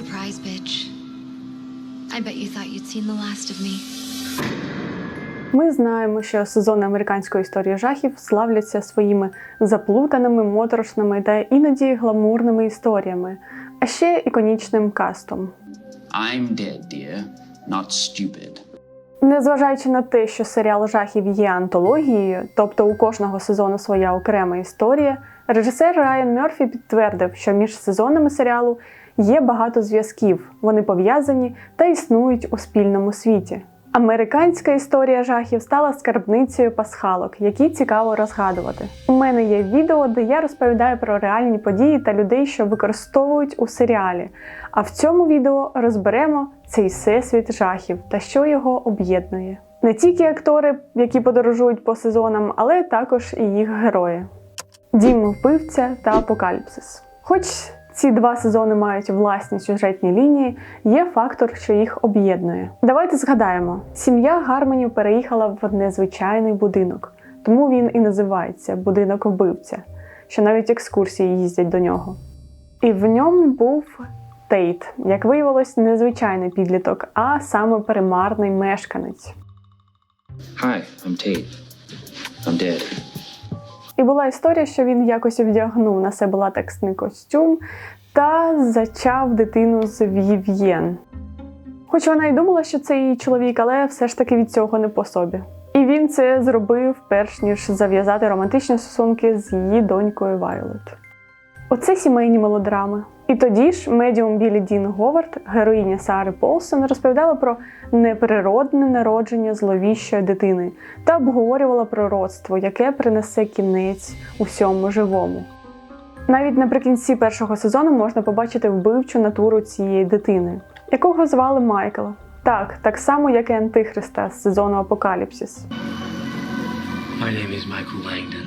surprise, bitch. I bet you thought you'd seen the last of me. Ми знаємо, що сезони американської історії жахів славляться своїми заплутаними, моторошними та іноді гламурними історіями, а ще іконічним кастом. I'm dead, dear, not stupid. Незважаючи на те, що серіал жахів є антологією, тобто у кожного сезону своя окрема історія, режисер Райан Мерфі підтвердив, що між сезонами серіалу є багато зв'язків, вони пов'язані та існують у спільному світі. Американська історія жахів стала скарбницею пасхалок, які цікаво розгадувати. У мене є відео, де я розповідаю про реальні події та людей, що використовують у серіалі. А в цьому відео розберемо цей всесвіт жахів та що його об'єднує. Не тільки актори, які подорожують по сезонам, але також і їх герої. Дім вбивця та апокаліпсис. Хоч ці два сезони мають власні сюжетні лінії, є фактор, що їх об'єднує. Давайте згадаємо: сім'я Гармонів переїхала в незвичайний будинок, тому він і називається будинок вбивця, що навіть екскурсії їздять до нього. І в ньому був Тейт, як виявилось, незвичайний підліток, а саме примарний мешканець. Hi, I'm Tate. I'm dead. І була історія, що він якось вдягнув на себе латексний костюм та зачав дитину з Вів'єн. Хоч вона й думала, що це її чоловік, але все ж таки від цього не по собі. І він це зробив перш ніж зав'язати романтичні стосунки з її донькою Вайолет. Оце сімейні мелодрами. І тоді ж медіум Білі Дін Говард, героїня Сари Полсон, розповідала про неприродне народження зловіщої дитини та обговорювала пророцтво, яке принесе кінець усьому живому. Навіть наприкінці першого сезону можна побачити вбивчу натуру цієї дитини, якого звали Майкл. Так, так само, як і Антихриста з сезону Апокаліпсис. My name is Michael Langdon.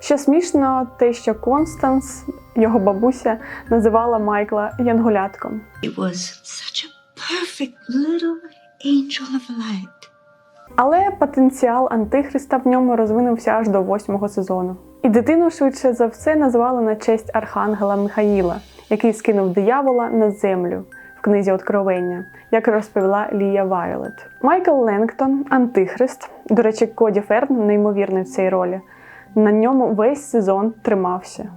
Що смішно, те, що Констанс, його бабуся, називала Майкла Янголятком. It was such a perfect little angel of light. Але потенціал Антихриста в ньому розвинувся аж до восьмого сезону. І дитину швидше за все назвали на честь архангела Михаїла, який скинув диявола на землю в книзі Откровення, як розповіла Лія Вайолет. Майкл Ленгтон, Антихрист, до речі, Коді Ферн неймовірний в цій ролі. На ньому весь сезон тримався.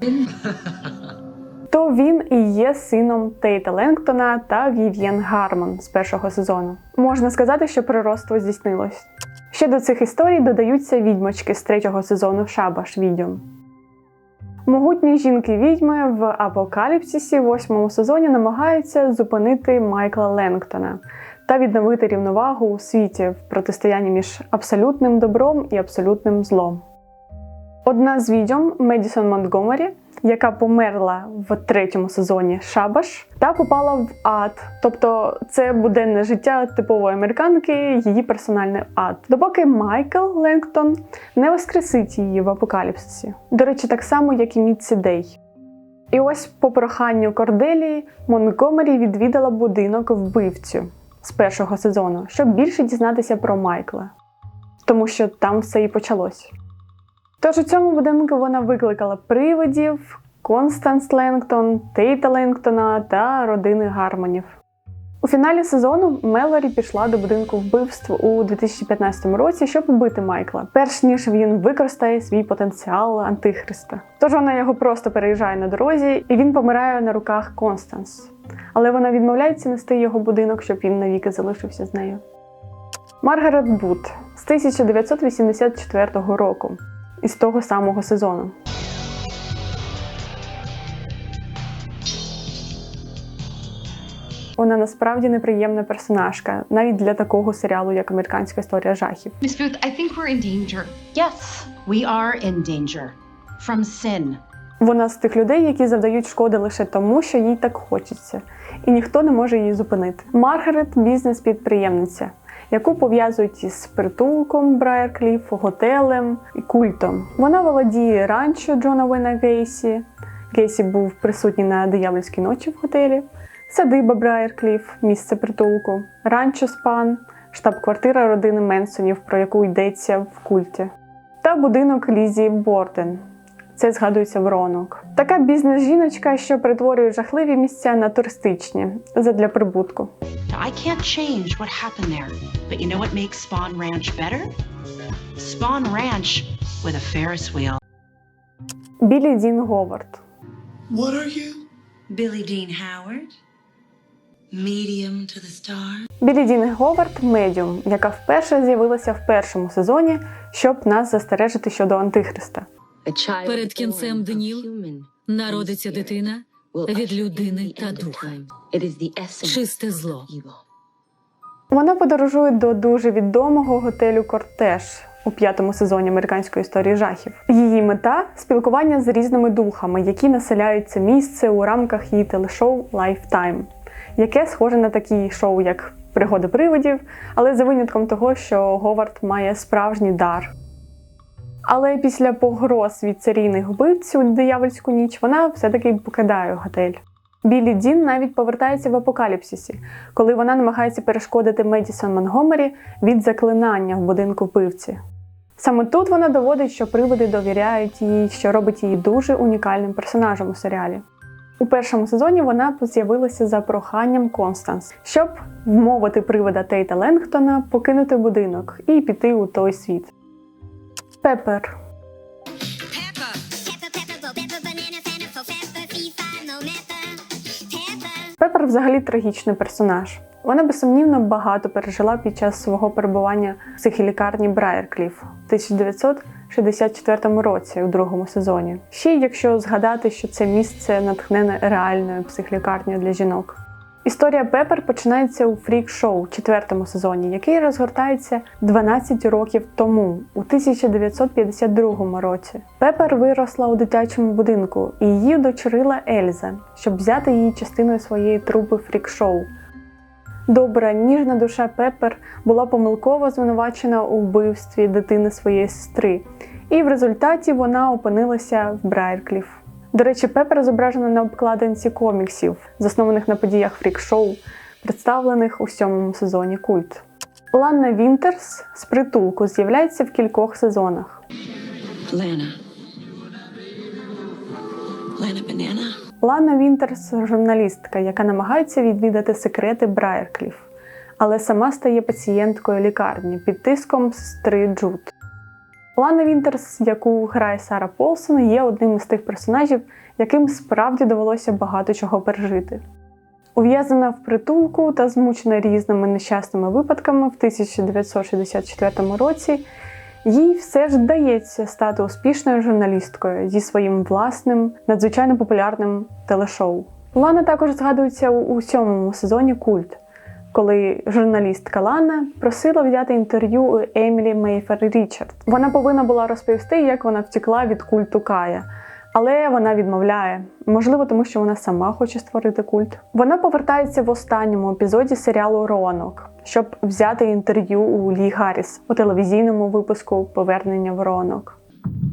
То він і є сином Тейта Ленгтона та Вів'єн Гармон з першого сезону. Можна сказати, що пророцтво здійснилось. Ще до цих історій додаються відьмочки з третього сезону Шабаш Відьом. Могутні жінки-відьми в Апокаліпсисі восьмому сезоні намагаються зупинити Майкла Ленгтона та відновити рівновагу у світі в протистоянні між абсолютним добром і абсолютним злом. Одна з відьом Медісон Монтгомері, яка померла в третьому сезоні Шабаш, та попала в ад. Тобто це буденне життя типової американки, її персональний ад. Допоки Майкл Ленгтон не воскресить її в апокаліпсисі. До речі, так само, як і Мітсі Дей. І ось по проханню Корделії Монтгомері відвідала будинок вбивцю з першого сезону, щоб більше дізнатися про Майкла, тому що там все і почалось. Тож у цьому будинку вона викликала привидів, Констанс Ленгтон, Тейта Ленгтона та родини Гармонів. У фіналі сезону Мелорі пішла до будинку вбивств у 2015 році, щоб убити Майкла, перш ніж він використає свій потенціал антихриста. Тож вона його просто переїжджає на дорозі, і він помирає на руках Констанс. Але вона відмовляється нести його будинок, щоб він навіки залишився з нею. Маргарет Бут з 1984 року із того самого сезону. Вона насправді неприємна персонажка, навіть для такого серіалу, як Американська історія жахів. Miss Booth, I think we're in danger. Yes, we are in danger from sin. Вона з тих людей, які завдають шкоди лише тому, що їй так хочеться, і ніхто не може її зупинити. Маргарет бізнес-підприємниця, яку пов'язують із притулком Брайеркліф, готелем і культом. Вона володіє ранчо Джона Вена Гейсі. Гейсі був присутній на диявольській ночі в готелі. Садиба Брайеркліф, місце притулку, ранчо Спан, штаб-квартира родини Менсонів, про яку йдеться в культі, та будинок Лізі Борден. Це згадується в ронок. Така бізнес-жіночка, що перетворює жахливі місця на туристичні задля прибутку. I can't change what happened there, but you know what makes Spawn Ranch better? Spawn Ranch with a Ferris wheel. Білі Дін Говард. What are you? Billie Dean Howard. Medium to the stars. Білі Дін Говард медіум, яка вперше з'явилася в першому сезоні, щоб нас застережити щодо Антихриста. Перед кінцем днів народиться дитина від людини та духа. Чисте зло. Вона подорожує до дуже відомого готелю Кортеж у п'ятому сезоні американської історії жахів. Її мета спілкування з різними духами, які населяють це місце у рамках її телешоу Lifetime, яке схоже на такі шоу, як Пригоди привидів, але за винятком того, що Говард має справжній дар. Але після погроз від серійних вбивць у диявольську ніч вона все-таки покидає готель. Білі Дін навіть повертається в апокаліпсисі, коли вона намагається перешкодити Медісон Монгомері від заклинання в будинку вбивці. Саме тут вона доводить, що привиди довіряють їй, що робить її дуже унікальним персонажем у серіалі. У першому сезоні вона з'явилася за проханням Констанс, щоб вмовити привида Тейта Ленгтона покинути будинок і піти у той світ. Пепер. Пепер взагалі трагічний персонаж. Вона безсумнівно багато пережила під час свого перебування в психілікарні Брайеркліф у 1964 році у другому сезоні. Ще якщо згадати, що це місце натхнене реальною психлікарнею для жінок. Історія Пепер починається у фрік-шоу четвертому сезоні, який розгортається 12 років тому, у 1952 році. Пепер виросла у дитячому будинку, і її удочерила Ельза, щоб взяти її частиною своєї трупи фрік-шоу. Добра, ніжна душа Пепер була помилково звинувачена у вбивстві дитини своєї сестри, і в результаті вона опинилася в Брайеркліф. До речі, Пепер зображена на обкладинці коміксів, заснованих на подіях фрік-шоу, представлених у сьомому сезоні Культ. Ланна Вінтерс з притулку з'являється в кількох сезонах. Lana. Lana Banana. Лана Вінтерс журналістка, яка намагається відвідати секрети Брайеркліф, але сама стає пацієнткою лікарні під тиском сестри Джуд. Лана Вінтерс, яку грає Сара Полсон, є одним із тих персонажів, яким справді довелося багато чого пережити. Ув'язана в притулку та змучена різними нещасними випадками в 1964 році, їй все ж вдається стати успішною журналісткою зі своїм власним, надзвичайно популярним телешоу. Лана також згадується у, сьомому сезоні Культ, коли журналістка Лана просила взяти інтерв'ю у Емілі Мейфер Річард. Вона повинна була розповісти, як вона втекла від культу Кая. Але вона відмовляє, можливо, тому що вона сама хоче створити культ. Вона повертається в останньому епізоді серіалу Ронок, щоб взяти інтерв'ю у Лі Гарріс у телевізійному випуску Повернення в Ронок.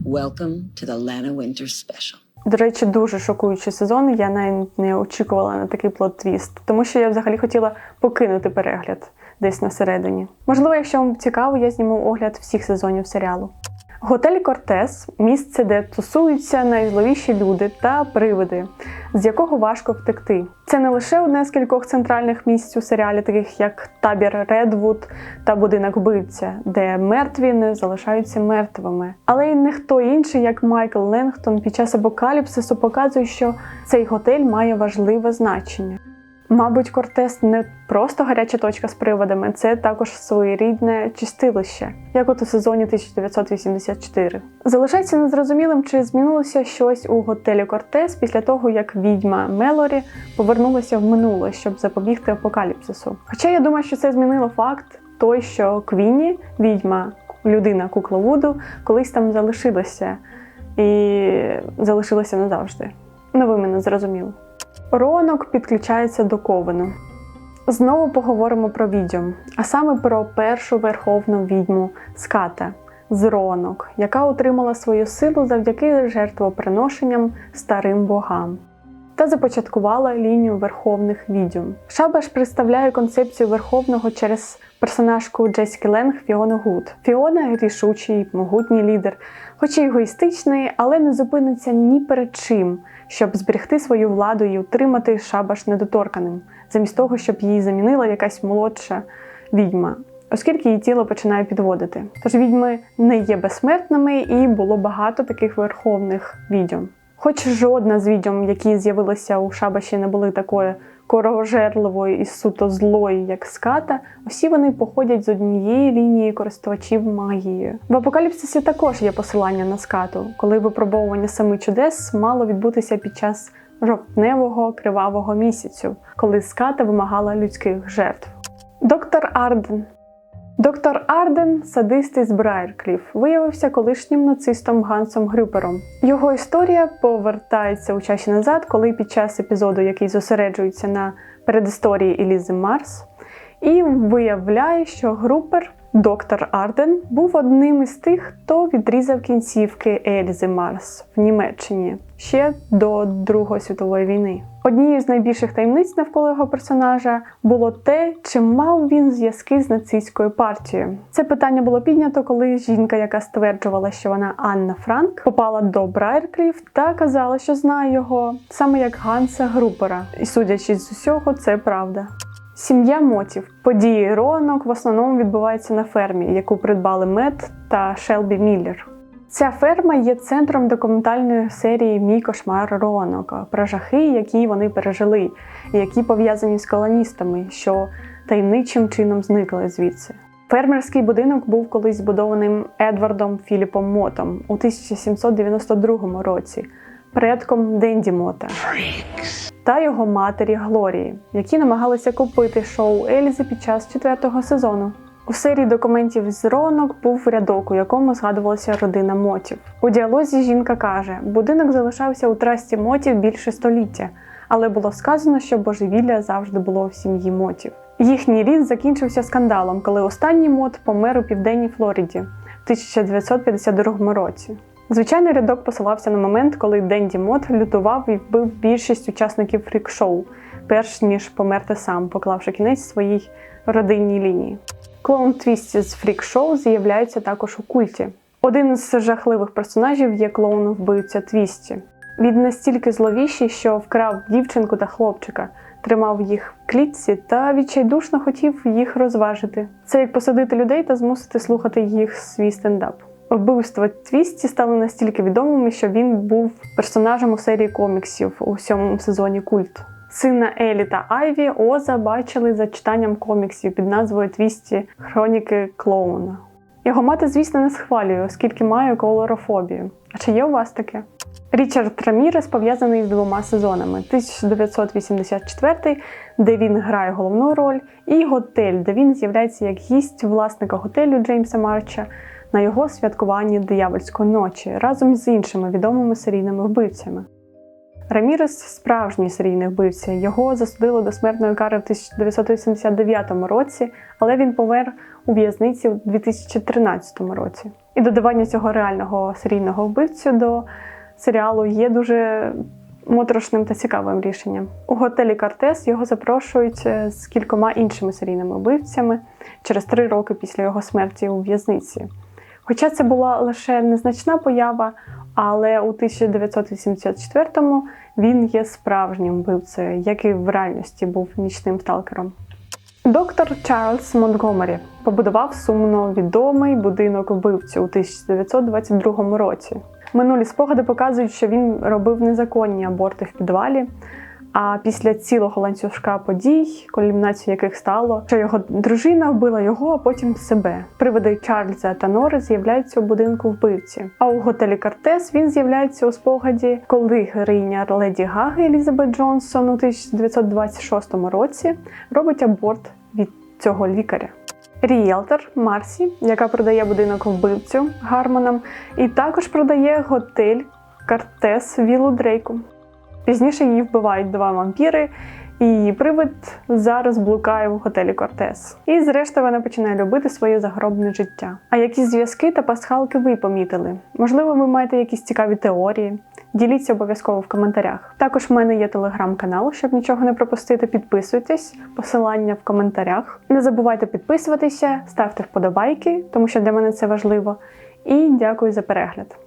Welcome to the Lana Winter Special. До речі, дуже шокуючий сезон. Я навіть не очікувала на такий плод-твіст, тому що я взагалі хотіла покинути перегляд десь на середині. Можливо, якщо вам цікаво, я зніму огляд всіх сезонів серіалу. Готель Кортес місце, де тусуються найзловіші люди та привиди, з якого важко втекти. Це не лише одне з кількох центральних місць у серіалі, таких як табір Редвуд та будинок вбивця, де мертві не залишаються мертвими. Але й не хто інший, як Майкл Ленгтон під час апокаліпсису показує, що цей готель має важливе значення. Мабуть, Кортес не просто гаряча точка з приводами, це також своєрідне чистилище, як от у сезоні 1984. Залишається незрозумілим, чи змінилося щось у готелі Кортес після того, як відьма Мелорі повернулася в минуле, щоб запобігти апокаліпсису. Хоча я думаю, що це змінило факт той, що Квінні, відьма, людина кукла Вуду, колись там залишилася і залишилася назавжди. Ну, ви мене зрозуміли. Ронок підключається до ковену. Знову поговоримо про відьом, а саме про першу верховну відьму Ската з Ронок, яка отримала свою силу завдяки жертвоприношенням старим богам. та започаткувала лінію верховних відьом. Шабаш представляє концепцію верховного через персонажку Джесіки Ленг Фіону Гуд. Фіона рішучий, могутній лідер, хоч і егоїстичний, але не зупиниться ні перед чим, щоб зберегти свою владу і утримати Шабаш недоторканим, замість того, щоб її замінила якась молодша відьма. Оскільки її тіло починає підводити. Тож відьми не є безсмертними, і було багато таких верховних відьом. Хоч жодна з відьом, які з'явилися у Шабаші, не були такою коровожерливою і суто злої, як ската, усі вони походять з однієї лінії користувачів магією. В апокаліпсисі також є посилання на скату, коли випробовування семи чудес мало відбутися під час жовтневого кривавого місяцю, коли ската вимагала людських жертв. Доктор Арден Доктор Арден, садист із Брайеркліф, виявився колишнім нацистом Гансом Грюпером. Його історія повертається у часі назад, коли під час епізоду, який зосереджується на передісторії Елізи Марс, і виявляє, що Групер, доктор Арден, був одним із тих, хто відрізав кінцівки Ельзи Марс в Німеччині ще до Другої світової війни. Однією з найбільших таємниць навколо його персонажа було те, чи мав він зв'язки з нацистською партією. Це питання було піднято, коли жінка, яка стверджувала, що вона Анна Франк, попала до Брайеркліф та казала, що знає його саме як Ганса Групера. І судячи з усього, це правда. Сім'я Мотів. Події ронок в основному відбуваються на фермі, яку придбали Мет та Шелбі Міллер. Ця ферма є центром документальної серії Мій кошмар Роанока про жахи, які вони пережили, і які пов'язані з колоністами, що таємничим чином зникли звідси. Фермерський будинок був колись збудованим Едвардом Філіпом Мотом у 1792 році, предком Денді Мота та його матері Глорії, які намагалися купити шоу Ельзи під час четвертого сезону. У серії документів з ронок був рядок, у якому згадувалася родина мотів. У діалозі жінка каже: будинок залишався у трасті мотів більше століття, але було сказано, що божевілля завжди було в сім'ї мотів. Їхній рід закінчився скандалом, коли останній мот помер у південній Флориді в 1952 році. Звичайно, рядок посилався на момент, коли Денді Мот лютував і вбив більшість учасників фрік-шоу, перш ніж померти сам, поклавши кінець своїй родинній лінії. Клоун Твісті з фрік-шоу з'являється також у культі. Один з жахливих персонажів є клоун вбивця Твісті. Він настільки зловіщий, що вкрав дівчинку та хлопчика, тримав їх в клітці та відчайдушно хотів їх розважити. Це як посадити людей та змусити слухати їх свій стендап. Вбивства Твісті стали настільки відомими, що він був персонажем у серії коміксів у сьомому сезоні Культ. Сина Елі та Айві Оза бачили за читанням коміксів під назвою Твісті Хроніки Клоуна. Його мати, звісно, не схвалює, оскільки має колорофобію. А чи є у вас таке? Річард Рамірес пов'язаний з двома сезонами: 1984, де він грає головну роль, і готель, де він з'являється як гість власника готелю Джеймса Марча на його святкуванні диявольської ночі разом з іншими відомими серійними вбивцями. Рамірес справжній серійний вбивця. Його засудили до смертної кари в 1989 році, але він помер у в'язниці у 2013 році. І додавання цього реального серійного вбивцю до серіалу є дуже моторошним та цікавим рішенням. У готелі Картес його запрошують е, з кількома іншими серійними вбивцями через три роки після його смерті у в'язниці. Хоча це була лише незначна поява, але у 1984-му він є справжнім вбивцею, який в реальності був нічним сталкером. Доктор Чарльз Монтгомері побудував сумно відомий будинок вбивцю у 1922 році. Минулі спогади показують, що він робив незаконні аборти в підвалі. А після цілого ланцюжка подій, кульмінацією яких стало, що його дружина вбила його, а потім себе. Приводи Чарльза та Нори з'являються у будинку вбивці. А у готелі Картес він з'являється у спогаді, коли героїня Леді Гаги Елізабет Джонсон у 1926 році робить аборт від цього лікаря. Ріелтор Марсі, яка продає будинок вбивцю Гармонам, і також продає готель Картес Вілу Дрейку. Пізніше її вбивають два вампіри, і її привид зараз блукає в готелі Кортес. І зрештою вона починає любити своє загробне життя. А які зв'язки та пасхалки ви помітили? Можливо, ви маєте якісь цікаві теорії? Діліться обов'язково в коментарях. Також в мене є телеграм-канал, щоб нічого не пропустити. Підписуйтесь, посилання в коментарях. Не забувайте підписуватися, ставте вподобайки, тому що для мене це важливо. І дякую за перегляд.